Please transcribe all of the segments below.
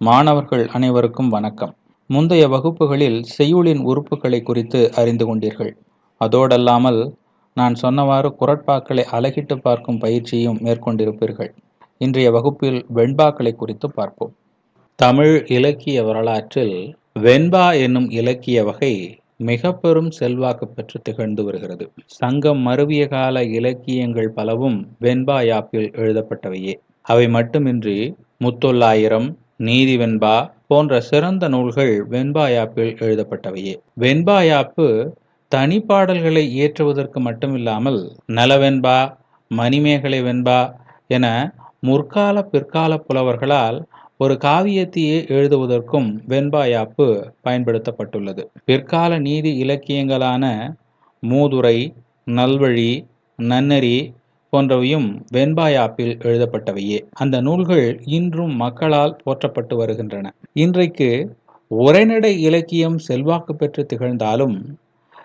மாணவர்கள் அனைவருக்கும் வணக்கம். முந்தைய வகுப்புகளில் செய்யுளின் உறுப்புகளை குறித்து அறிந்து கொண்டீர்கள். அதோடல்லாமல் நான் சொன்னவாறு குரட்பாக்களை அலகிட்டு பார்க்கும் பயிற்சியும் மேற்கொண்டிருப்பீர்கள். இன்றைய வகுப்பில் வெண்பாக்களை குறித்து பார்ப்போம். தமிழ் இலக்கிய வரலாற்றில் வெண்பா என்னும் இலக்கிய வகை மிக பெரும் செல்வாக்கு பெற்று திகழ்ந்து வருகிறது. சங்கம் மருவிய கால இலக்கியங்கள் பலவும் வெண்பா யாப்பில் எழுதப்பட்டவையே. அவை மட்டுமின்றி முத்தொள்ளாயிரம் நீதி வெண்பா போன்ற சிறந்த நூல்கள் வெண்பாயாப்பில் எழுதப்பட்டவையே. வெண்பாயாப்பு தனிப்பாடல்களை இயற்றுவதற்கு மட்டுமில்லாமல் நலவெண்பா மணிமேகலை வெண்பா என முற்கால பிற்கால புலவர்களால் ஒரு காவியத்தையே எழுதுவதற்கும் வெண்பாயாப்பு பயன்படுத்தப்பட்டுள்ளது. பிற்கால நீதி இலக்கியங்களான மூதுரை நல்வழி நன்னெறி போன்றவையும் வெண்பாயாப்பில் எழுதப்பட்டவையே. அந்த நூல்கள் இன்றும் மக்களால் போற்றப்பட்டு வருகின்றன. இன்றைக்கு உரைநடை இலக்கியம் செல்வாக்கு பெற்று திகழ்ந்தாலும்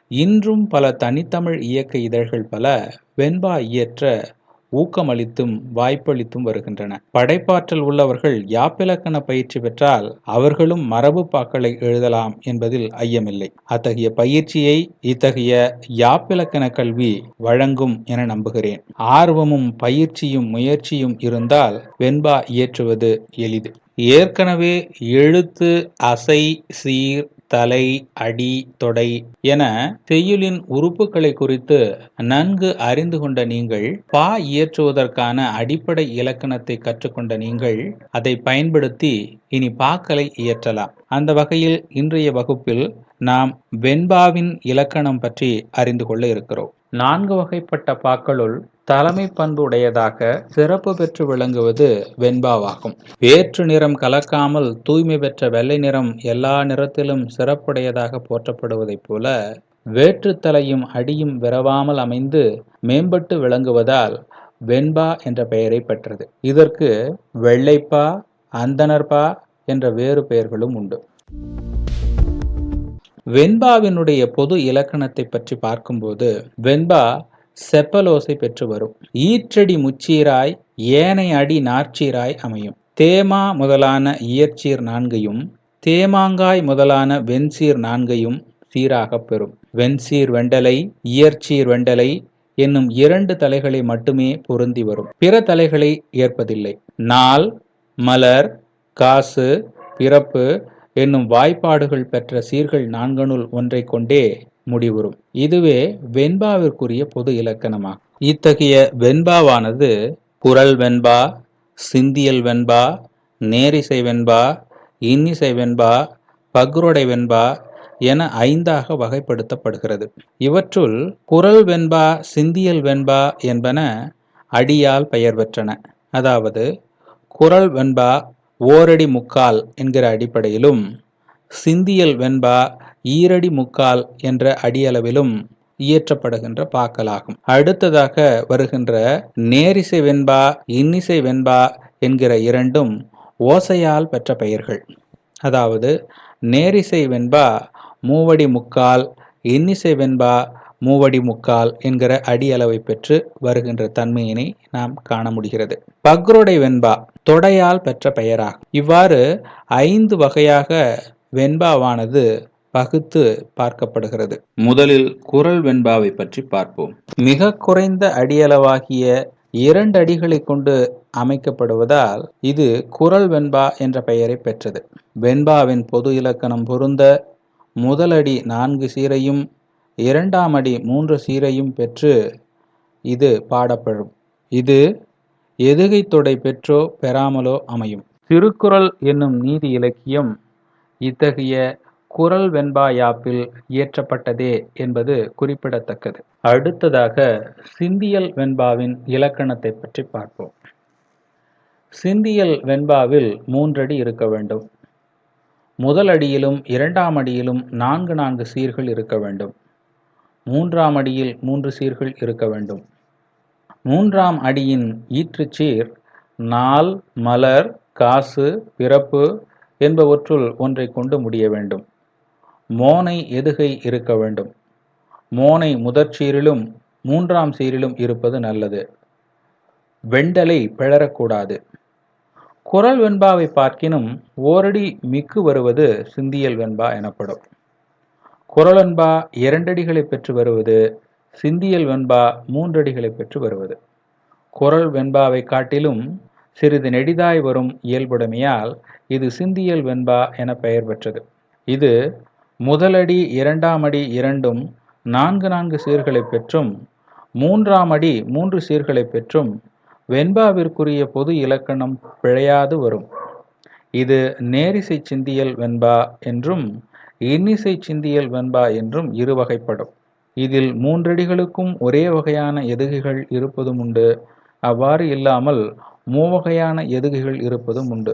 இன்றும் பல தனித்தமிழ் இயக்க இதழ்கள் பல வெண்பா இயற்ற ஊக்கமளித்தும் வாய்ப்பளித்தும் வருகின்றன. படைப்பாற்றல் உள்ளவர்கள் யாப்பிலக்கண பயிற்சி பெற்றால் அவர்களும் மரபு பாக்களை எழுதலாம் என்பதில் ஐயமில்லை. அத்தகைய பயிற்சியை இத்தகைய யாப்பிலக்கண கல்வி வழங்கும் என நம்புகிறேன். ஆர்வமும் பயிற்சியும் முயற்சியும் இருந்தால் வெண்பா இயற்றுவது எளிது. ஏற்கனவே எழுத்து அசை சீர் தலை அடி தொடை என செய்யுளின் உறுப்புகளை குறித்து நன்கு அறிந்து கொண்ட நீங்கள் பா இயற்றுவதற்கான அடிப்படை இலக்கணத்தை கற்றுக்கொண்ட நீங்கள் அதை பயன்படுத்தி இனி பாக்களை இயற்றலாம். அந்த வகையில் இன்றைய வகுப்பில் நாம் வெண்பாவின் இலக்கணம் பற்றி அறிந்து கொள்ள இருக்கிறோம். நான்கு வகைப்பட்ட பாக்களுள் தலைமை பண்பு உடையதாக சிறப்பு பெற்று விளங்குவது வெண்பாவாகும். வேற்று நிறம் கலக்காமல் தூய்மை பெற்ற வெள்ளை நிறம் எல்லா நிறத்திலும் சிறப்புடையதாக போற்றப்படுவதைப் போல வேற்றுத்தலையும் அடியும் விரவாமல் அமைந்து மேம்பட்டு விளங்குவதால் வெண்பா என்ற பெயரை பெற்றது. இதற்கு வெள்ளைப்பா அந்தனர்பா என்ற வேறு பெயர்களும் உண்டு. வெண்பாவினுடைய பொது இலக்கணத்தை பற்றி பார்க்கும்போது வெண்பா செப்பலோசை பெற்று வரும். ஈற்றடி முச்சீராய் ஏனை அடி நாற்சீராய் அமையும். தேமா முதலான இயற்சீர் நான்கையும் தேமாங்காய் முதலான வெண்சீர் நான்கையும் சீராக பெறும். வெண்சீர் வெண்டலை இயற்சீர் வெண்டலை என்னும் இரண்டு தலைகளை மட்டுமே பொருந்தி வரும். பிற தலைகளை ஏற்பதில்லை. நாள் மலர் காசு பிறப்பு என்னும் வாய்ப்பாடுகள் பெற்ற சீர்கள் நான்கனுள் ஒன்றை கொண்டே முடிவுறும். இதுவே வெண்பாவிற்குரிய பொது இலக்கணமாகும் இத்தகைய வெண்பாவானது குரல் வெண்பா சிந்தியல் வெண்பா நேரிசை வெண்பா இன்னிசை வெண்பா பக்ருடை வெண்பா என ஐந்தாக வகைப்படுத்தப்படுகிறது. இவற்றுள் குரல் வெண்பா சிந்தியல் வெண்பா என்பன அடியால் பெயர் பெற்றன. அதாவது குரல் வெண்பா ஓரடி முக்கால் என்கிற அடிப்படையிலும் சிந்தியல் வெண்பா ஈரடி முக்கால் என்ற அடியளவிலும் இயற்றப்படுகின்ற பாக்கலாகும் அடுத்ததாக வருகின்ற நேரிசை வெண்பா இன்னிசை வெண்பா என்கிற இரண்டும் ஓசையால் பெற்ற பெயர்கள். அதாவது நேரிசை வெண்பா மூவடி முக்கால் இன்னிசை வெண்பா மூவடி முக்கால் என்கிற அடியளவை பெற்று வருகின்ற தன்மையினை நாம் காண முடிகிறது. பக்ரோடை வெண்பா தொடையால் பெற்ற பெயராகும். இவ்வாறு ஐந்து வகையாக வெண்பாவானது பகுத்து பார்க்கப்படுகிறது. முதலில் குரல் வெண்பாவை பற்றி பார்ப்போம். மிக குறைந்த அடியளவாகிய இரண்டு அடிகளை கொண்டு அமைக்கப்படுவதால் இது குரல் வெண்பா என்ற பெயரை பெற்றது. வெண்பாவின் பொது இலக்கணம் பொருந்த முதல் அடி நான்கு சீரையும் இரண்டாம் அடி மூன்று சீரையும் பெற்று இது பாடப்படும். இது எதுகை தொடை பெற்றோ பெறாமலோ அமையும். திருக்குறள் என்னும் நீதி இலக்கியம் இத்தகைய குரல் வெண்பா யாப்பில் இயற்றப்பட்டதே என்பது குறிப்பிடத்தக்கது. அடுத்ததாக சிந்தியல் வெண்பாவின் இலக்கணத்தை பற்றி பார்ப்போம். சிந்தியல் வெண்பாவில் மூன்றடி இருக்க வேண்டும். முதல் அடியிலும் இரண்டாம் அடியிலும் நான்கு நான்கு சீர்கள் இருக்க வேண்டும். மூன்றாம் அடியில் மூன்று சீர்கள் இருக்க வேண்டும். மூன்றாம் அடியின் ஈற்றுச்சீர் நாள் மலர் காசு பிறப்பு என்பவற்றுள் ஒன்றை கொண்டு முடிய வேண்டும். மோனை எதுகை இருக்க வேண்டும். மோனை முதற் சீரிலும் மூன்றாம் சீரிலும் இருப்பது நல்லது. வெண்டலை பிளரக்கூடாது. குரல் வெண்பாவை பார்க்கினும் ஓரடி மிக்கு வருவது சிந்தியல் வெண்பா எனப்படும். குரலன்பா இரண்டடிகளை பெற்று வருவது சிந்தியல் வெண்பா மூன்றடிகளை பெற்று வருவது. குரல் வெண்பாவை காட்டிலும் சிறிது நெடிதாய் வரும் இயல்புடைமையால் இது சிந்தியல் வெண்பா என பெயர் பெற்றது. இது முதலடி இரண்டாம் அடி இரண்டும் நான்கு நான்கு சீர்களை பெற்றும் மூன்றாம் அடி மூன்று சீர்களை பெற்றும் வெண்பாவிற்குரிய பொது இலக்கணம் பிழையாது வரும். இது நேரிசை சிந்தியல் வெண்பா என்றும் இன்னிசை சிந்தியல் வெண்பா என்றும் இரு வகைப்படும் இதில் மூன்றடிகளுக்கும் ஒரே வகையான எதுகைகள் இருப்பதும் உண்டு. அவ்வாறு இல்லாமல் மூவகையான எதுகைகள் இருப்பதும் உண்டு.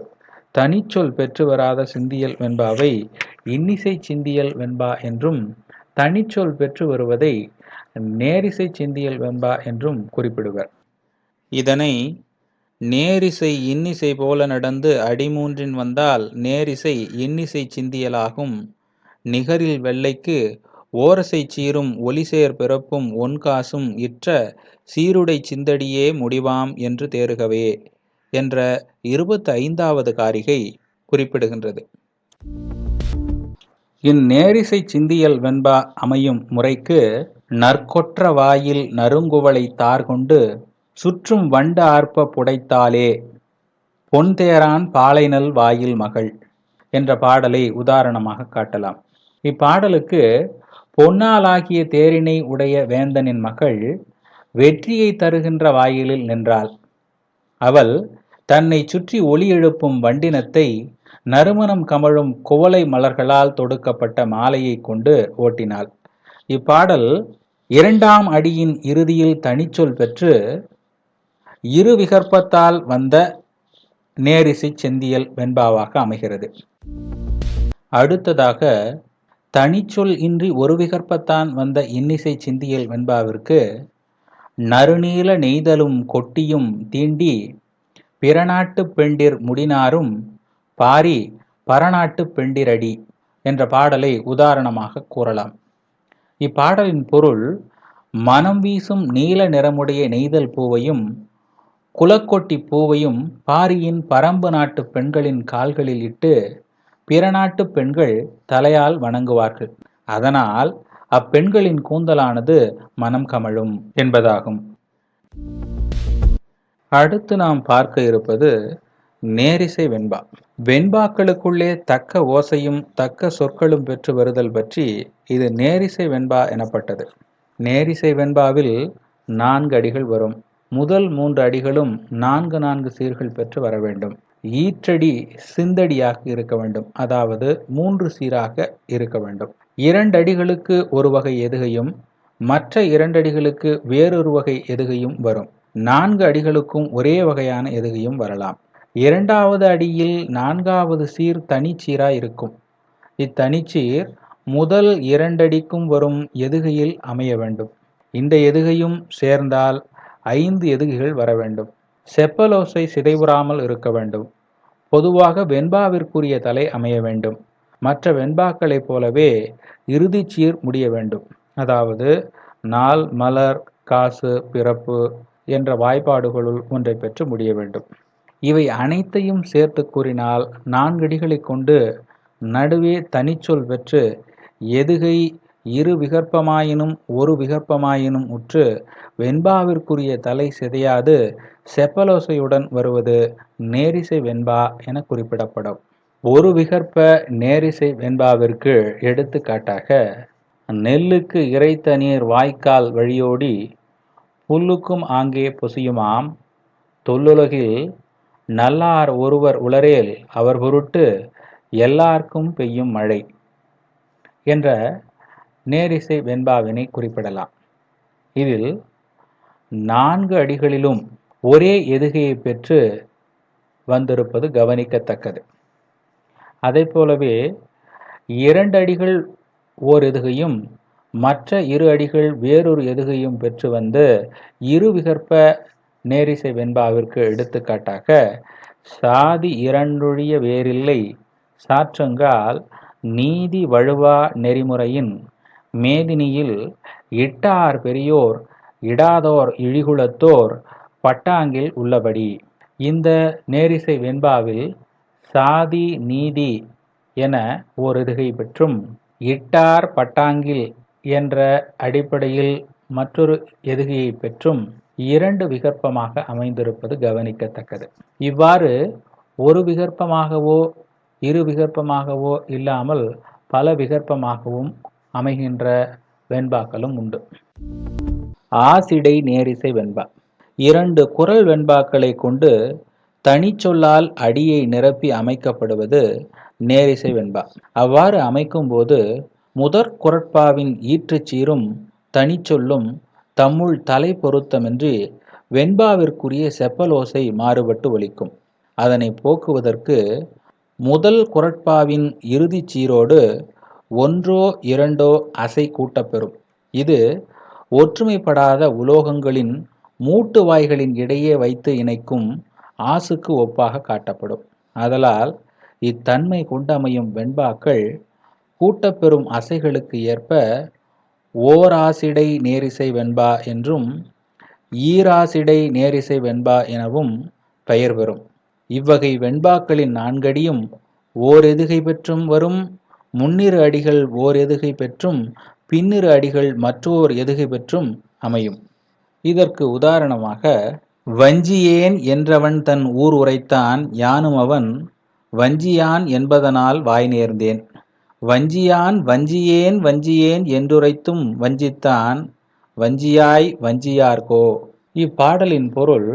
தனிச்சொல் பெற்று வராத சிந்தியல் வெண்பாவை இன்னிசை சிந்தியல் வெண்பா என்றும் தனிச்சொல் பெற்று வருவதை நேரிசை சிந்தியல் வெண்பா என்றும் குறிப்பிடுவர். இதனை நேரிசை இன்னிசை போல நடந்து அடிமூன்றின் வந்தால் நேரிசை இன்னிசை சிந்தியலாகும். நிகரில் வெள்ளைக்கு ஓரசை சீரும் ஒலிசேர் பிறப்பும் ஒன்காசும் இற்ற சீருடை சிந்தடியே முடிவாம் என்று தேறுகவே என்ற இருபத்தி ஐந்தாவது காரிகை குறிப்பிடுகின்றது. இந்நேரிசை சிந்தியல் வெண்பா அமையும் முறைக்கு நற்கொற்ற வாயில் நறுங்குவளை தார்கொண்டு சுற்றும் வண்ட ஆர்ப்ப புடைத்தாலே பொன்தேரான் பாலைநல் வாயில் மகள் என்ற பாடலை உதாரணமாக காட்டலாம். இப்பாடலுக்கு பொன்னாலாகிய தேரினை உடைய வேந்தனின் மகள் வெற்றியை தருகின்ற வாயிலில் நின்றாள். அவள் தன்னை சுற்றி ஒளி எழுப்பும் வண்டினத்தை நறுமணம் கமழும் குவளை மலர்களால் தொடுக்கப்பட்ட மாலையை கொண்டு ஓட்டினாள். இப்பாடல் இரண்டாம் அடியின் இறுதியில் தனிச்சொல் பெற்று இரு விகற்பத்தால் வந்த நேரிசை செந்தியல் வெண்பாவாக அமைகிறது. அடுத்ததாக தனிச்சொல் இன்றி ஒரு விகற்பத்தான் வந்த இன்னிசை சிந்தியல் வெண்பாவிற்கு நறுநீல நெய்தலும் கொட்டியும் தீண்டி பிறநாட்டு பெண்டிர் முடினாரும் பாரி பரநாட்டு பெண்டிரடி என்ற பாடலை உதாரணமாக கூறலாம். இப்பாடலின் பொருள் மனம் வீசும் நீல நிறமுடைய நெய்தல் பூவையும் குலக்கொட்டி பூவையும் பாரியின் பரம்பு நாட்டு பெண்களின் கால்களில் இட்டு பிற நாட்டு பெண்கள் தலையால் வணங்குவார்கள். அதனால் அப்பெண்களின் கூந்தலானது மனம் கமழும் என்பதாகும். அடுத்து நாம் பார்க்க இருப்பது நேரிசை வெண்பா. வெண்பாக்களுக்குள்ளே தக்க ஓசையும் தக்க சொற்களும் பெற்று வருதல் பற்றி இது நேரிசை வெண்பா எனப்பட்டது. நேரிசை வெண்பாவில் நான்கு அடிகள் வரும். முதல் மூன்று அடிகளும் நான்கு நான்கு சீர்கள் பெற்று வர வேண்டும். ஈற்றடி சிந்தடியாக இருக்க வேண்டும். அதாவது மூன்று சீராக இருக்க வேண்டும். இரண்டு அடிகளுக்கு ஒரு வகை எதுகையும் மற்ற இரண்டடிகளுக்கு வேறொரு வகை எதுகையும் வரும். நான்கு அடிகளுக்கும் ஒரே வகையான எதுகையும் வரலாம். இரண்டாவது அடியில் நான்காவது சீர் தனிச்சீராக இருக்கும். இத்தனிச்சீர் முதல் இரண்டடிக்கும் வரும் எதுகையில் அமைய வேண்டும். இந்த எதுகையும் சேர்ந்தால் ஐந்து எதுகைகள் வர வேண்டும். செப்பலோசை சிதைவுறாமல் இருக்க வேண்டும். பொதுவாக வெண்பாவிற்குரிய தலை அமைய வேண்டும். மற்ற வெண்பாக்களைப் போலவே இறுதிச்சீர் முடிய வேண்டும். அதாவது நாள் மலர் காசு பிறப்பு என்ற வாய்ப்பாடுகளுள் ஒன்றை பெற்று முடிய வேண்டும். இவை அனைத்தையும் சேர்த்து கூறினால் நான்கடிகளை கொண்டு நடுவே தனிச்சொல் பெற்று எதுகை இரு விகற்பமாயினும் ஒரு விகற்பமாயினும் உற்று வெண்பாவிற்குரிய தலை சிதையாது செப்பலோசையுடன் வருவது நேரிசை வெண்பா என குறிப்பிடப்படும். ஒரு விகற்ப நேரிசை வெண்பாவிற்கு எடுத்துக்காட்டாக நெல்லுக்கு இறைத்த நீர் வாய்க்கால் வழியோடி புல்லுக்கும் ஆங்கே பொசியுமாம். தொல்லுலகில் நல்லார் ஒருவர் உளரேல் அவர் பொருட்டு எல்லாருக்கும் பெய்யும் மழை என்ற நேரிசை வெண்பாவினை குறிப்பிடலாம். இதில் நான்கு அடிகளிலும் ஒரே எதுகையை பெற்று வந்திருப்பது கவனிக்கத்தக்கது. அதை போலவே இரண்டு அடிகள் ஓர் எதுகையும் மற்ற இரு அடிகள் வேறொரு எதுகையும் பெற்று வந்து இரு விகற்ப நேரிசை வெண்பாவிற்கு எடுத்துக்காட்டாக சாதி இரண்டொழிய வேறில்லை. சாற்றுங்கால் நீதி வழுவா நெறிமுறையின் மேதினியில் இட்டார் பெரியோர் இடாதோர் இழிகுலத்தோர் பட்டாங்கில் உள்ளபடி. இந்த நேரிசை வெண்பாவில் சாதி நீதி என ஓர் எதுகை பெற்றும். இட்டார் பட்டாங்கில் என்ற அடிப்படையில் மற்றொரு எதுகையை பெற்றும். இரண்டு விகற்பமாக அமைந்திருப்பது கவனிக்கத்தக்கது. இவ்வாறு ஒரு விகற்பமாகவோ இரு விகற்பமாகவோ இல்லாமல் பல விகற்பமாகவும் அமைகின்ற வெண்பாக்களும் உண்டு. ஆசிடை நேரிசை வெண்பா. இரண்டு குரல் வெண்பாக்களை கொண்டு தனிச்சொல்லால் அடியை நிரப்பி அமைக்கப்படுவது நேரிசை வெண்பா. அவ்வாறு அமைக்கும்போது முதற் குரட்பாவின் ஈற்றுச் சீரும் தனிச்சொல்லும் தம்முள் தலை பொருத்தமின்றி வெண்பாவிற்குரிய செப்பலோசை மாறுபட்டு ஒலிக்கும். அதனை போக்குவதற்கு முதல் குரட்பாவின் இறுதிச் சீரோடு ஒன்றோ இரண்டோ அசை கூட்டப்பெறும். இது ஒற்றுமைப்படாத உலோகங்களின் மூட்டு வாய்களின் இடையே வைத்து இணைக்கும் ஆசுக்கு ஒப்பாக காட்டப்படும். ஆதலால் இத்தன்மை கொண்டமையும் வெண்பாக்கள் கூட்டப்பெறும் அசைகளுக்கு ஏற்ப ஓராசிடை நேரிசை வெண்பா என்றும் ஈராசிடை நேரிசை வெண்பா எனவும் பெயர் பெறும். இவ்வகை வெண்பாக்களின் நான்கடியும் ஓர் எதுகை பெற்றும் வரும் முன்னிரு அடிகள் ஓர் எதுகை பெற்றும் பின்னிரு அடிகள் மற்றோர் எதுகை பெற்றும் அமையும். இதற்கு உதாரணமாக வஞ்சியேன் என்றவன் தன் ஊர் உரைத்தான் யானும் அவன் வஞ்சியான் என்பதனால் வாய் நேர்ந்தேன். வஞ்சியான் வஞ்சியேன் வஞ்சியேன் என்றுரைத்தும் வஞ்சித்தான் வஞ்சியாய் வஞ்சியார்கோ. இப்பாடலின் பொருள்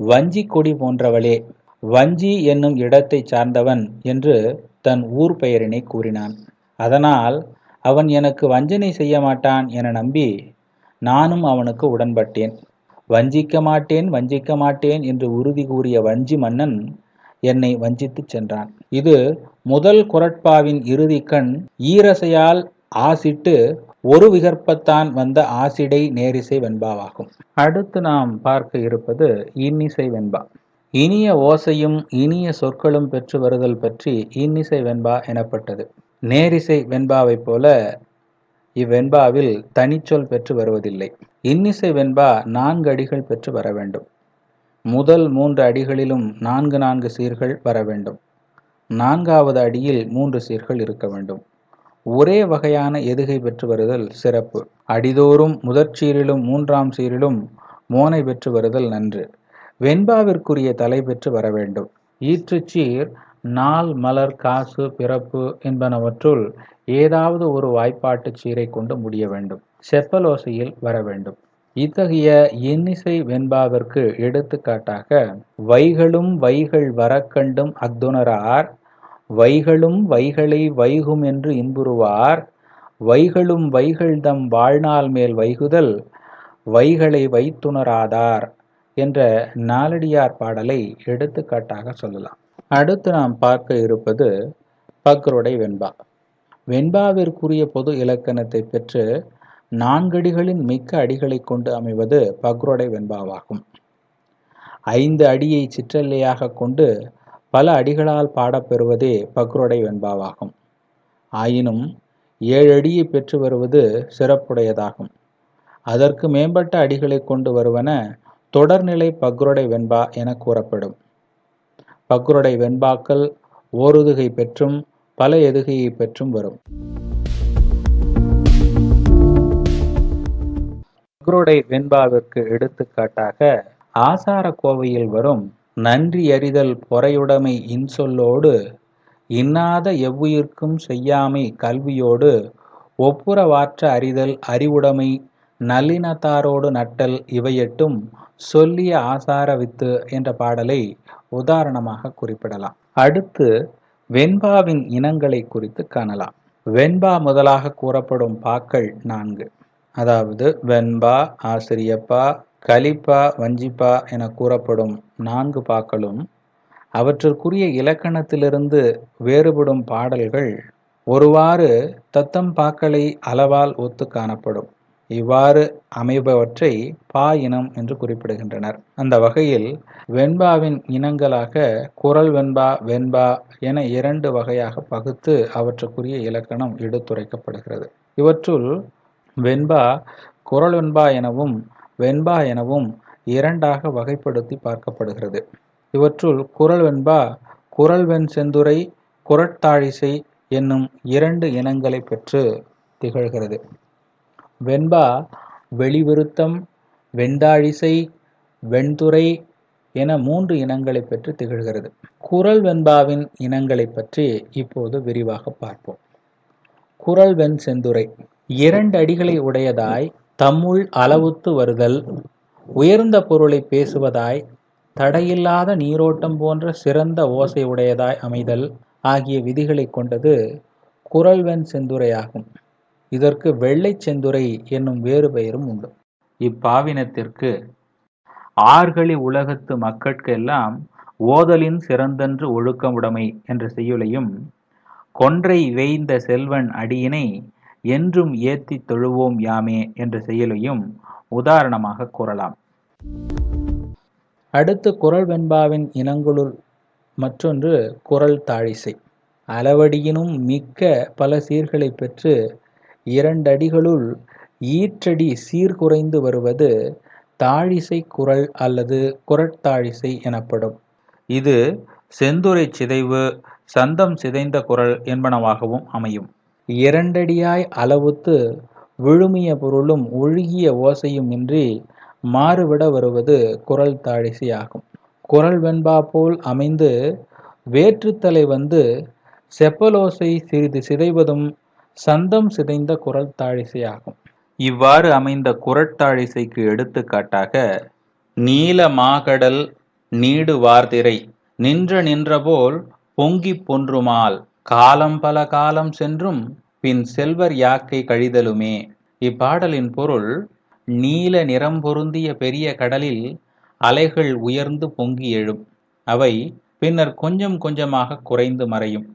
வஞ்சி கொடி போன்றவளே வஞ்சி என்னும் இடத்தை சார்ந்தவன் என்று தன் ஊர் பெயரினை கூறினான். அதனால் அவன் எனக்கு வஞ்சனை செய்ய மாட்டான் என நம்பி நானும் அவனுக்கு உடன்பட்டேன். வஞ்சிக்க மாட்டேன் வஞ்சிக்க மாட்டேன் என்று உறுதி கூறிய வஞ்சி மன்னன் என்னை வஞ்சித்துச் சென்றான். இது முதல் குரட்பாவின் இறுதி கண். ஈரசையால் ஆசிட்டு ஒரு விகற்பத்தான் வந்த ஆசிடை நேரிசை வெண்பாவாகும். அடுத்து நாம் பார்க்க இருப்பது இன்னிசை வெண்பா. இனிய ஓசையும் இனிய சொற்களும் பெற்று வருதல் பற்றி இன்னிசை வெண்பா எனப்பட்டது. நேரிசை வெண்பாவைப் போல இவ்வெண்பாவில் தனிச்சொல் பெற்று வருவதில்லை. இன்னிசை வெண்பா நான்கு அடிகள் பெற்று வர வேண்டும். முதல் மூன்று அடிகளிலும் நான்கு நான்கு சீர்கள் வர வேண்டும். நான்காவது அடியில் மூன்று சீர்கள் இருக்க வேண்டும். ஒரே வகையான எதுகை பெற்று வருதல் சிறப்பு. அடிதோறும் முதற் சீரிலும் மூன்றாம் சீரிலும் மோனை பெற்று வருதல் நன்று. வெண்பாவிற்குரிய தலை பெற்று வர வேண்டும். ஈற்றுச்சீர் நாள் மலர் காசு பிறப்பு என்பனவற்றுள் ஏதாவது ஒரு வாய்ப்பாட்டு சீரை கொண்டு முடிய வேண்டும். செப்பலோசையில் வர வேண்டும். இத்தகைய இன்னிசை வெண்பாவிற்கு எடுத்துக்காட்டாக வைகளும் வைகள் வரக்கண்டும் அக்துணரார் வைகளும் வைகளை வைகும் என்று இன்புறுவார் வைகளும் வைகள் தம் வாழ்நாள் மேல் வைகுதல் வைகளை வைத்துணராதார். என்ற நாலடியார் பாடலை எடுத்துக்காட்டாக சொல்லலாம். அடுத்து நாம் பார்க்க இருப்பது பக்ரோடை வெண்பா. வெண்பாவிற்குரிய பொது இலக்கணத்தை பெற்று நான்கடிகளின் மிக்க அடிகளை கொண்டு அமைவது பக்ருடை வெண்பாவாகும். ஐந்து அடியை சிற்றல்லையாக கொண்டு பல அடிகளால் பாடப்பெறுவதே பக்ரோடை வெண்பாவாகும். ஆயினும் ஏழு அடியை பெற்று வருவது சிறப்புடையதாகும். அதற்கு மேம்பட்ட அடிகளை கொண்டு வருவன தொடர்நிலை பக்ருடை வெண்பா என கூறப்படும். பக்ருடை வெண்பாக்கள் ஓருதுகை பெற்றும் பல எதுகையை பெற்றும் வரும். பக்ருடை வெண்பாவிற்கு எடுத்துக்காட்டாக ஆசார கோவையில் வரும் நன்றி அறிதல் பொறையுடைமை இன்சொல்லோடு இன்னாத எவ்வுயிர்க்கும் செய்யாமை கல்வியோடு ஒப்புரவாற்ற அறிதல் அறிவுடைமை நல்லினத்தாரோடு நட்டல் இவையெட்டும் சொல்லிய ஆசார வித்து என்ற பாடலை உதாரணமாக குறிப்பிடலாம். அடுத்து வெண்பாவின் இனங்களை குறித்து காணலாம். வெண்பா முதலாக கூறப்படும் பாக்கள் நான்கு. அதாவது வெண்பா ஆசிரியப்பா கலிப்பா வஞ்சிப்பா என கூறப்படும் நான்கு பாக்களும் அவற்றிற்குரிய இலக்கணத்திலிருந்து வேறுபடும் பாடல்கள் ஒருவாறு தத்தம் பாக்களை அளவால் ஒத்து காணப்படும். இவ்வாறு அமைபவற்றை பா இனம் என்று குறிப்பிடுகின்றனர். அந்த வகையில் வெண்பாவின் இனங்களாக குரல் வெண்பா வெண்பா என இரண்டு வகையாக பகுத்து அவற்றுக்குரிய இலக்கணம் எடுத்துரைக்கப்படுகிறது. இவற்றுள் வெண்பா குரல் வெண்பா எனவும் வெண்பா எனவும் இரண்டாக வகைப்படுத்தி பார்க்கப்படுகிறது. இவற்றுள் குறள் வெண்பா குரல் வெண் செந்துரை குறட்டாழிசை என்னும் இரண்டு இனங்களை பெற்று திகழ்கிறது. வெண்பா வெளிவிருத்தம் வெண்தாழிசை வெண்துறை என மூன்று இனங்களை பெற்று திகழ்கிறது. குறள் வெண்பாவின் இனங்களை பற்றி இப்போது விரிவாக பார்ப்போம். குரல் வெண் செந்துரை இரண்டு அடிகளை உடையதாய் தம்முள் அளவுத்து வருதல் உயர்ந்த பொருளை பேசுவதாய் தடையில்லாத நீரோட்டம் போன்ற சிறந்த ஓசை உடையதாய் அமைதல் ஆகிய விதிகளை கொண்டது குரல்வெண் செந்துரையாகும் இதற்கு வெள்ளை செந்துரை என்னும் வேறு பெயரும் உண்டு. இப்பாவினத்திற்கு ஆர்களி உலகத்து மக்கட்கெல்லாம் ஓதலின் சிறந்தன்று ஒழுக்கமுடைமை என்ற செய்யுளையும் கொன்றை வேய்ந்த செல்வன் அடியினை என்றும் ஏத்தி தொழுவோம் யாமே என்ற செயலையும் உதாரணமாக கூறலாம். அடுத்து குரல் வெண்பாவின் இனங்களுள் மற்றொன்று குரல் தாழிசை. அளவடியினும் மிக்க பல சீர்களை பெற்று இரண்டடிகளுள் ஈற்றடி சீர்குறைந்து வருவது தாழிசை குரல் அல்லது குரட்டாழிசை எனப்படும். இது செந்துரை சிதைவு சந்தம் சிதைந்த குரல் என்பனவாகவும் அமையும். இரண்டடியாய் அளவுத்து விழுமிய பொருளும் ஒழுகிய ஓசையும் இன்றி மாறுவிட வருவது குரல் தாழிசை ஆகும். குரல் வெண்பா போல் அமைந்து வேற்றுத்தலை வந்து செப்பலோசை சிறிது சிதைவதும் சந்தம் சிதைந்த குரல் தாழிசையாகும். இவ்வாறு அமைந்த குரட்டாழிசைக்கு எடுத்துக்காட்டாக நீல மாகடல் நீடு வார்திரை நின்ற நின்றபோல் பொங்கிப் பொன்றுமால் காலம் பல காலம் சென்றும் பின் செல்வர் யாக்கை கழிதலுமே. இப்பாடலின் பொருள் நீல நிறம் பொருந்திய பெரிய கடலில் அலைகள் உயர்ந்து பொங்கி எழும். அவை பின்னர் கொஞ்சம் கொஞ்சமாக குறைந்து மறையும்.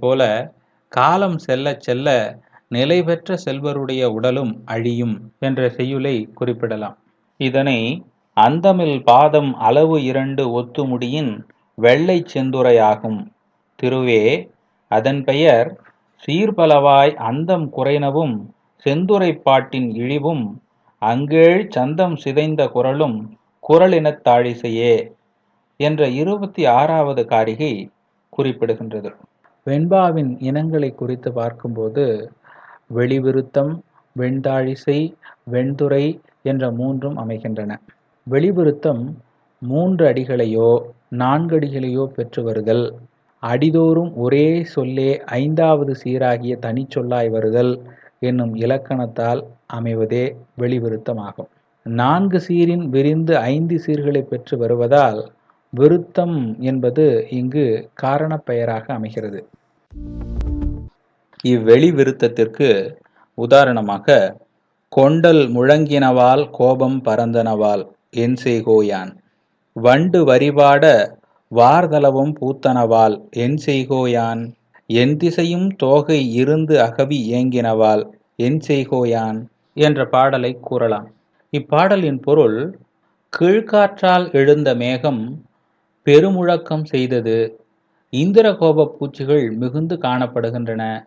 போல காலம் செல்ல செல்ல நிலை பெற்ற செல்வருடைய உடலும் அழியும் என்ற செய்யுளை குறிப்பிடலாம். இதனை அந்தமில் பாதம் அளவு இரண்டு ஒத்துமுடியின் வெள்ளை செந்துரையாகும் திருவே அதன் பெயர் சீர்பலவாய் அந்தம் குறைனவும் செந்துரை பாட்டின் இழிவும் அங்கேழ் சந்தம் சிதைந்த குரலும் குரலினத் தாழிசையே என்ற இருபத்தி ஆறாவது காரிகை குறிப்பிடுகின்றது. வெண்பாவின் இனங்களை குறித்து பார்க்கும்போது வெளிவிருத்தம் வெண்தாழிசை வெண்துறை என்ற மூன்றும் அமைகின்றன. வெளிவிருத்தம் மூன்று அடிகளையோ நான்கடிகளையோ பெற்று வருதல். அடிதோறும் ஒரே சொல்லே ஐந்தாவது சீராகிய தனிச்சொல்லாய் வருதல் என்னும் இலக்கணத்தால் அமைவதே வெளிவிருத்தமாகும். நான்கு சீரின் விரிந்து ஐந்து சீர்களை பெற்று வருவதால் விருத்தம் என்பது இங்கு காரணப் பெயராக அமைகிறது. இவ்வெளி விருத்தத்திற்கு உதாரணமாக கொண்டல் முழங்கினவால் கோபம் பரந்தனவால் என் செய்கோயான். வண்டு வரிபாட வார்தளவும் பூத்தனவால் என் செய்கோயான். என் திசையும் தோகை இருந்து அகவி ஏங்கினவால் என் செய்கோயான் என்ற பாடலை கூறலாம். இப்பாடலின் பொருள் கீழ்காற்றால் எழுந்த மேகம் பெருமுழக்கம் செய்தது. இந்திர கோப பூச்சிகள் மிகுந்து காணப்படுகின்றன.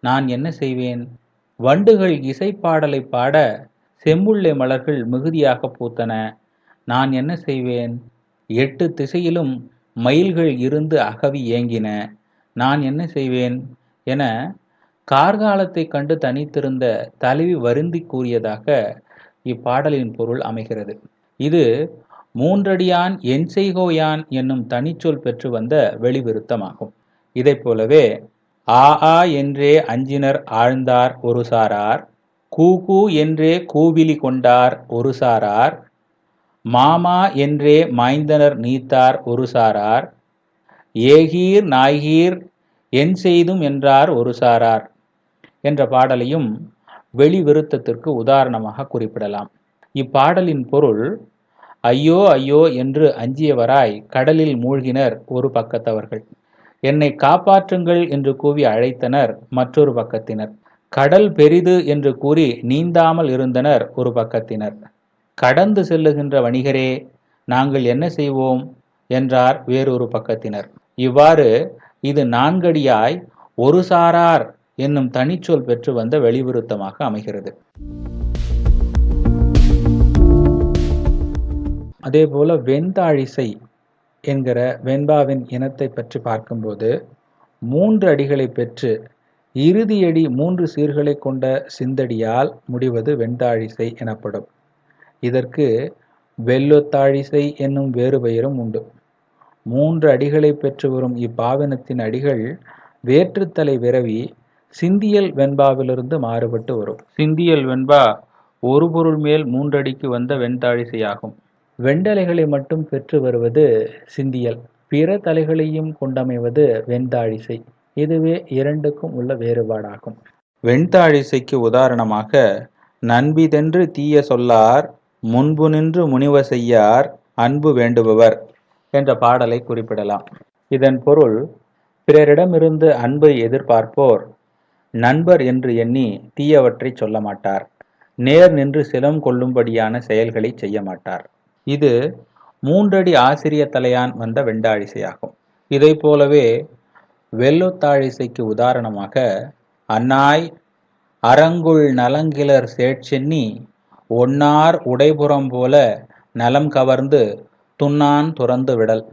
நான் என்ன செய்வேன்? வண்டுகள் இசைப்பாடலை பாட செம்புள்ளை மலர்கள் மிகுதியாக பூத்தன. நான் என்ன செய்வேன்? எட்டு திசையிலும் மயில்கள் இருந்து அகவி ஏங்கின. நான் என்ன செய்வேன்? என கார்காலத்தை கண்டு தனித்திருந்த தலைவி வருந்தி கூறியதாக இப்பாடலின் பொருள் அமைகிறது. இது மூன்றடியான் என்செய்கோயான் என்னும் தனிச்சொல் பெற்று வந்த வெளிவிருத்தமாகும். இதைப் போலவே ஆ ஆ என்றே அஞ்சினர் ஆழ்ந்தார் ஒரு சாரார் கூ கூ என்றே கூவிலி கொண்டார் ஒரு சாரார் மாமா என்றே மாய்ந்தனர் நீத்தார் ஒரு சாரார் ஏகீர் நாய்கீர் என் செய்தும் என்றார் ஒரு சாரார் என்ற பாடலையும் வெளிவிருத்தத்திற்கு உதாரணமாக குறிப்பிடலாம். இப்பாடலின் பொருள் ஐயோ ஐயோ என்று அஞ்சியவராய் கடலில் மூழ்கினர் ஒரு பக்கத்தவர்கள். என்னை காப்பாற்றுங்கள் என்று கூவி அழைத்தனர் மற்றொரு பக்கத்தினர். கடல் பெரிது என்று கூறி நீந்தாமல் இருந்தனர் ஒரு பக்கத்தினர். கடந்து செல்லுகின்ற வணிகரே நாங்கள் என்ன செய்வோம்? என்றார் வேறொரு பக்கத்தினர். இவ்வாறு இது நான்கடியாய் ஒரு சாரார் என்னும் தனிச்சொல் பெற்று வந்த வெளிவிருத்தமாக அமைகிறது. அதே போல் வெண்தாழிசை என்கிற வெண்பாவின் இனத்தை பற்றி பார்க்கும்போது மூன்று அடிகளை பெற்று இறுதி அடி மூன்று சீர்களை கொண்ட சிந்தடியால் முடிவது வெண்தாழிசை எனப்படும். இதற்கு வெள்ளொத்தாழிசை என்னும் வேறு பெயரும் உண்டு. மூன்று அடிகளை பெற்று வரும் இப்பாவினத்தின் அடிகள் வேற்றுத்தலை விரவி சிந்தியல் வெண்பாவிலிருந்து மாறுபட்டு வரும். சிந்தியல் வெண்பா ஒரு பொருள் மேல் மூன்றடிக்கு வந்த வெண்தாழிசையாகும். வெண்டலைகளை மட்டும் பெற்று வருவது சிந்தியல். பிற தலைகளையும் கொண்டமைவது வெண்தாழிசை. இதுவே இரண்டுக்கும் உள்ள வேறுபாடாகும். வெண்தாழிசைக்கு உதாரணமாக நண்பிதென்று தீய சொல்லார் முன்பு நின்று முனிவ செய்யார் அன்பு வேண்டுபவர் என்ற பாடலை குறிப்பிடலாம். இதன் பொருள் பிறரிடமிருந்து அன்பை எதிர்பார்ப்போர் நண்பர் என்று எண்ணி தீயவற்றை சொல்ல மாட்டார் நேர் நின்று சிலம் கொள்ளும்படியான செயல்களை செய்ய மாட்டார் இது மூன்றடி ஆசிரிய தலையான் வந்த வெண்டாழிசையாகும். இதை போலவே வெள்ளொத்தாழிசைக்கு உதாரணமாக அன்னாய் அரங்குள் நலங்கிலர் சேட்சென்னி ஒன்னார் உடைபுறம் போல நலம் கவர்ந்து துண்ணான் துறந்து விடல்.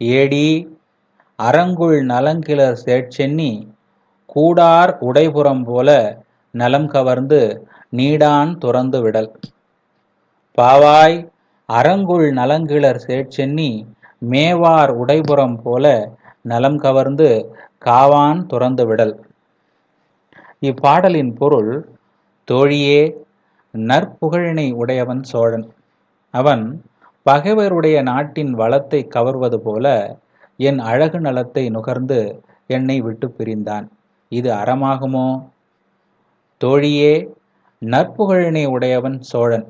ஏடி அரங்குள் நலங்கிலர் சேட்சென்னி கூடார் உடைபுறம் போல நலம் கவர்ந்து நீடான் துறந்து விடல். பாவாய் அரங்குள் நலங்கிளர் சேட்சென்னி மேவார் உடைபுறம் போல நலம் கவர்ந்து காவான் துறந்து விடல். இப்பாடலின் பொருள் தோழியே நற்புகழினை உடையவன் சோழன். அவன் பகைவருடைய நாட்டின் வளத்தை கவர்வது போல என் அழகு நலத்தை நுகர்ந்து என்னை விட்டு பிரிந்தான். இது அறமாகுமோ? தோழியே நற்புகழினை உடையவன் சோழன்.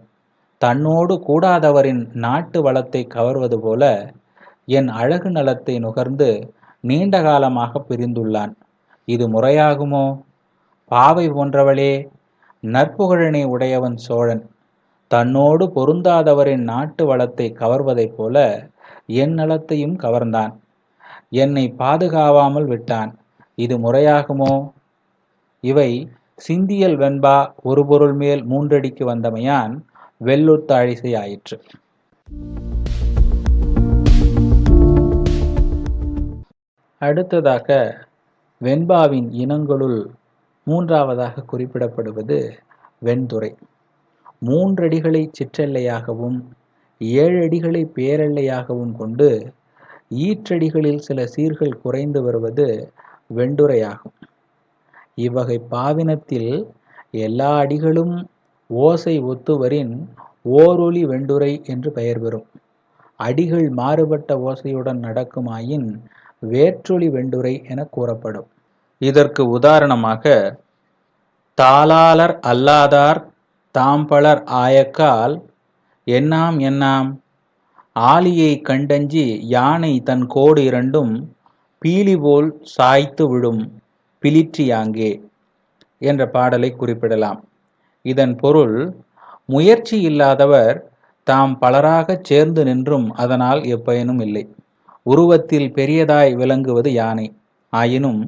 தன்னோடு கூடாதவரின் நாட்டு வளத்தை கவர்வது போல என் அழகு நலத்தை நுகர்ந்து நீண்ட காலமாக பிரிந்துள்ளான். இது முறையாகுமோ? பாவை போன்றவளே நற்புகழனை உடையவன் சோழன். தன்னோடு பொருந்தாதவரின் நாட்டு வளத்தை கவர்வதைப் போல என் நலத்தையும் கவர்ந்தான். என்னை பாதுகாவாமல் விட்டான். இது முறையாகுமோ? இவை சிந்தியல் வெண்பா ஒரு பொருள் மேல் மூன்றடிக்கு வந்தமையான். வெள்ளொத்தாழிசை ஆயிற்று. அடுத்ததாக வெண்பாவின் இனங்களுள் மூன்றாவதாக குறிப்பிடப்படுவது வெண்துறை. மூன்றடிகளை சிற்றெல்லையாகவும் ஏழு அடிகளை பேரெல்லையாகவும் கொண்டு ஈற்றடிகளில் சில சீர்கள் குறைந்து வருவது வெண்டுரையாகும் இவ்வகை பாவினத்தில் எல்லா அடிகளும் ஓசை ஒத்துவரின் ஓரொலி வெண்டுரை என்று பெயர் பெறும். அடிகள் மாறுபட்ட ஓசையுடன் நடக்குமாயின் வேற்றொலி வெண்டுரை என கூறப்படும். இதற்கு உதாரணமாக தாளாளர் அல்லாதார் தாம்பளர் ஆயக்கால் என்னாம் என்னாம்? ஆலியை கண்டஞ்சி யானை தன் கோடு இரண்டும் பீலி போல் சாய்த்து விடும் பிலிற்றியாங்கே என்ற பாடலை குறிப்பிடலாம். இதன் பொருள் முயற்சி இல்லாதவர் தாம் பலராகச் சேர்ந்து நின்றும் அதனால் எப்பயனும் இல்லை. உருவத்தில் பெரியதாய் விளங்குவது யானை. ஆயினும்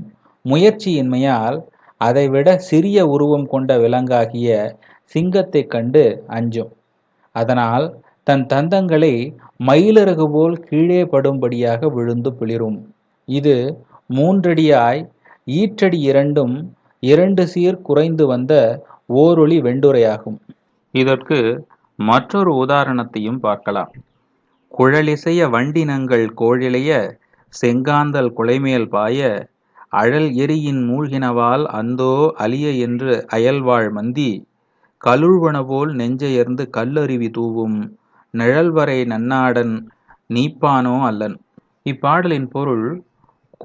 முயற்சியின்மையால் அதைவிட சிறிய உருவம் கொண்ட விலங்காகிய சிங்கத்தைக் கண்டு அஞ்சும். அதனால் தன் தந்தங்களை மயிலிறகு போல் கீழே படும்படியாக விழுந்து பிளிரும். இது மூன்றடியாய் ஈற்றடி இரண்டும் இரண்டு சீர் குறைந்து வந்த ஓரொளி வெண்டுரையாகும். இதற்கு மற்றொரு உதாரணத்தையும் பார்க்கலாம். குழலிசைய வண்டினங்கள் கோழிலைய செங்காந்தல் குலைமேல் பாய அழல் எரியின் மூழ்கினவால் அந்தோ அலிய என்று அயல்வாழ் மந்தி கலுழ்வன போல் நெஞ்செயர்ந்து கல்லருவி தூவும் நிழல்வரை நன்னாடன் நீப்பானோ அல்லன். இப்பாடலின் பொருள்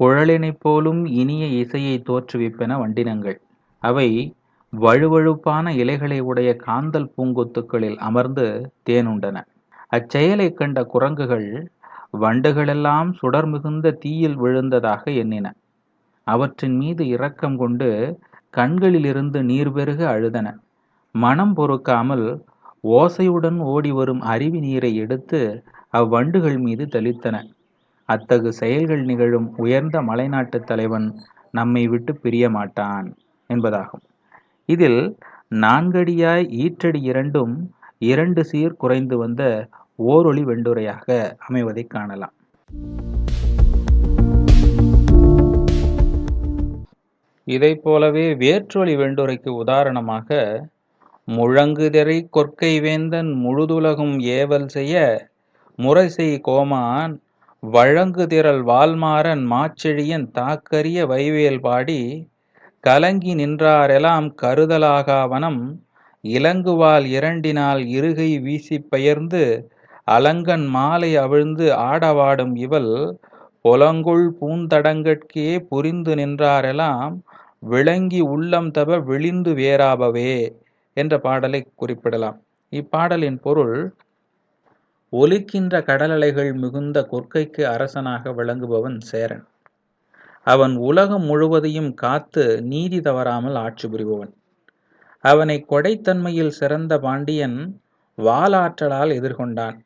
குழலினைப் போலும் இனிய இசையை தோற்றுவிப்பன வண்டினங்கள். அவை வழுவழுப்பான இலைகளை உடைய காந்தல் பூங்கொத்துக்களில் அமர்ந்து தேனுண்டன அச்செயலைக் கண்ட குரங்குகள் வண்டுகளெல்லாம் சுடர் மிகுந்த தீயில் விழுந்ததாக எண்ணின. அவற்றின் மீது இரக்கம் கொண்டு கண்களிலிருந்து நீர் பெருக அழுதன. மனம் பொறுக்காமல் ஓசையுடன் ஓடி வரும் அருவி நீரை எடுத்து அவ்வண்டுகள் மீது தெளித்தன. அத்தகு செயல்கள் நிகழும் உயர்ந்த மலைநாட்டு தலைவன் நம்மை விட்டு பிரிய மாட்டான் என்பதாகும். இதில் நான்கடியாய் ஈற்றடி இரண்டும் இரண்டு சீர் குறைந்து வந்த ஓரொளி வெண்டுரையாக அமைவதை காணலாம். இதை போலவே வேற்றொலி வெண்டுரைக்கு உதாரணமாக முழங்குதிரை கொற்கை வேந்தன் முழுதுலகும் ஏவல் செய்ய முரசெய் கோமான் வழங்குதிரல் வால்மாறன் மாச்செழியன் தாக்கரிய வைவேல் பாடி கலங்கி நின்றாரெலாம் கருதலாகாவனம் இலங்குவால் இரண்டினால் இருகை வீசிப் பெயர்ந்து அலங்கன் மாலை அவிழ்ந்து ஆடவாடும் இவள். பொலங்குள் பூந்தடங்கட்கே புரிந்து நின்றாரெலாம் விளங்கி உள்ளம் தவ விழிந்து வேறாபவே என்ற பாடலை குறிப்பிடலாம். இப்பாடலின் பொருள் ஒலிக்கின்ற கடலலைகள் மிகுந்த கொற்கைக்கு அரசனாக விளங்குபவன் சேரன். அவன் உலகம் முழுவதையும் காத்து நீதி தவறாமல் ஆட்சி புரிபவன். அவனை கொடைத்தன்மையில் சிறந்த பாண்டியன் வாலாற்றலால் எதிர்கொண்டான்.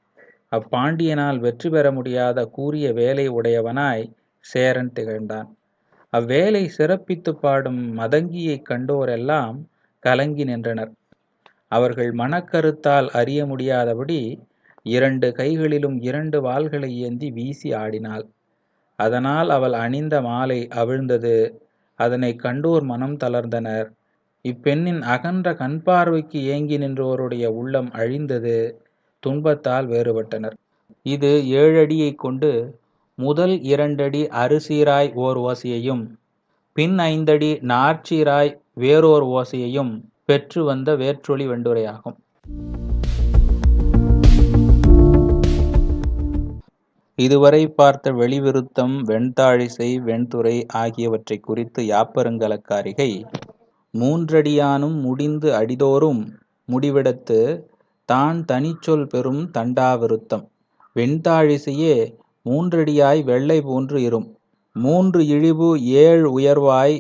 அப்பாண்டியனால் வெற்றி பெற முடியாத கூறிய வேலை உடையவனாய் சேரன் திகழ்ந்தான். அவ்வேலை சிறப்பித்து பாடும் மதங்கியைக் கண்டோரெல்லாம் கலங்கி நின்றனர். அவர்கள் மனக்கருத்தால் அறிய முடியாதபடி இரண்டு கைகளிலும் இரண்டு வாள்களை ஏந்தி வீசி ஆடினாள். அதனால் அவள் அணிந்த மாலை அவிழ்ந்தது. அதனை கண்டோர் மனம் தளர்ந்தனர். இப்பெண்ணின் அகன்ற கண் பார்வைக்கு ஏங்கி நின்றோருடைய உள்ளம் அழிந்தது. துன்பத்தால் வேறுபட்டனர். இது ஏழடியை கொண்டு முதல் இரண்டடி அரிசீராய் ஓர் ஓசையையும் பின் ஐந்தடி நாற்சீராய் வேறோர் ஓசையையும் பெற்று வந்த வேற்றொலி வெண்டுரையாகும். இதுவரை பார்த்த வெளிவிருத்தம் வெண்தாழிசை வெண்துறை ஆகியவற்றை குறித்து யாப்பருங்கலக்காரிகை மூன்றடியானும் முடிந்து அடிதோறும் முடிவிடத்து தான் தனிச்சொல் பெறும் தண்டாவிருத்தம். வெண்தாழிசையே மூன்றடியாய் வெள்ளை போன்று இரும். மூன்று இழிவு ஏழ் உயர்வாய்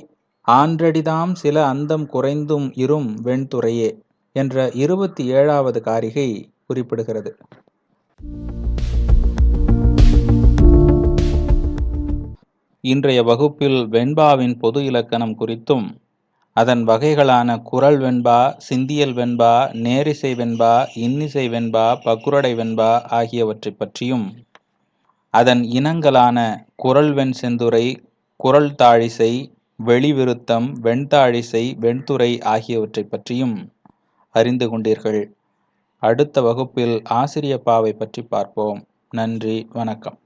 ஆன்றடிதாம் சில அந்தம் குறைந்தும் இரும் வெண்துறையே என்ற இருபத்தி ஏழாவது காரிகை குறிப்பிடுகிறது. இன்றைய வகுப்பில் வெண்பாவின் பொது இலக்கணம் குறித்தும் அதன் வகைகளான குரல் வெண்பா சிந்தியல் வெண்பா நேரிசை வெண்பா இன்னிசை வெண்பா பக்குரடை வெண்பா ஆகியவற்றை பற்றியும் அதன் இனங்களான குரல் வெண் செந்துரை குரல் தாழிசை வெளிவிருத்தம் வெண்தாழிசை வெண்துறை ஆகியவற்றை பற்றியும் அறிந்து கொண்டீர்கள். அடுத்த வகுப்பில் ஆசிரியப்பாவை பற்றி பார்ப்போம். நன்றி வணக்கம்.